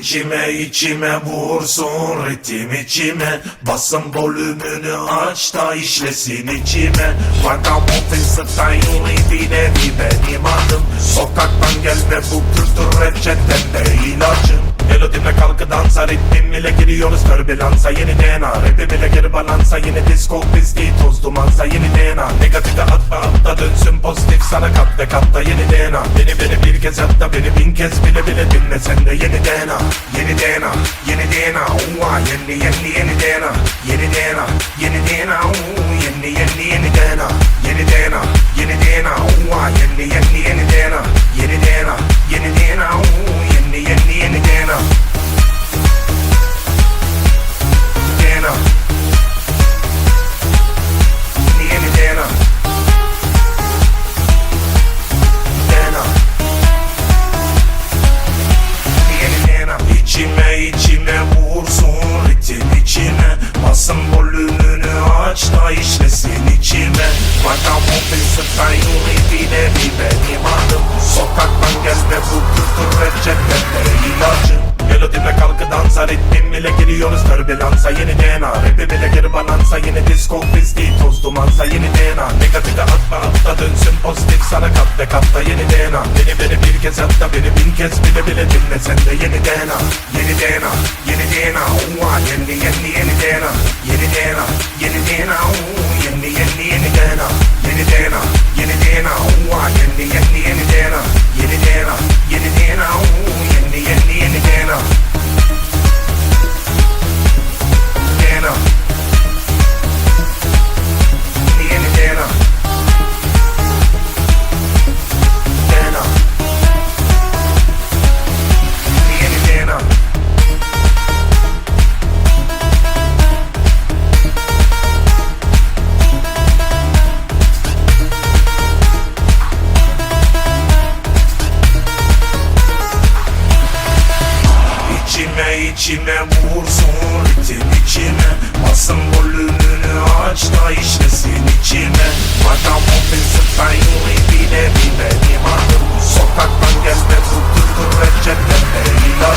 içime içime vursun ritim içime. Basın volümünü aç da işlesin içime. Vagabond style bir nevi benim adım Sokaktan gel ve bu kültür reçetende ilacım Melodime kalkı dansa ritmim ile giriyoruz. Türbülansa Yeni DNA rapim ile geri balansa Yeni disco pisliği toz dumansa Yeni DNA negatife atma atla dönsün pozitif sana kat ve katta yeni DNA beni bin kez bile bile dinle. Sen de yeni DNA Yeni DNA yeni DNA Uva yeni yeni yeni DNA Yeni DNA yeni DNA Yeni yeni yeni DNA Vagabond style bir nevi benim adım Sokaktan gel ve bu kültür reçetede ilacım Melodime kalkı dansa ritmim ile giriyoruz. Türbülansa Yeni DNA rapim ile geri balansa Yeni disco pisliği toz dumansa Yeni DNA negatife atma atla dönsün pozitif sana kat ve katta yeni DNA Beni beni bir kez hatta beni bin kez bile bile dinle sen de yeni DNA Yeni DNA yeni DNA yeni yeni yeni Yeni DNA yeni DNA İçime vursun ritim içime. Basın volümünü aç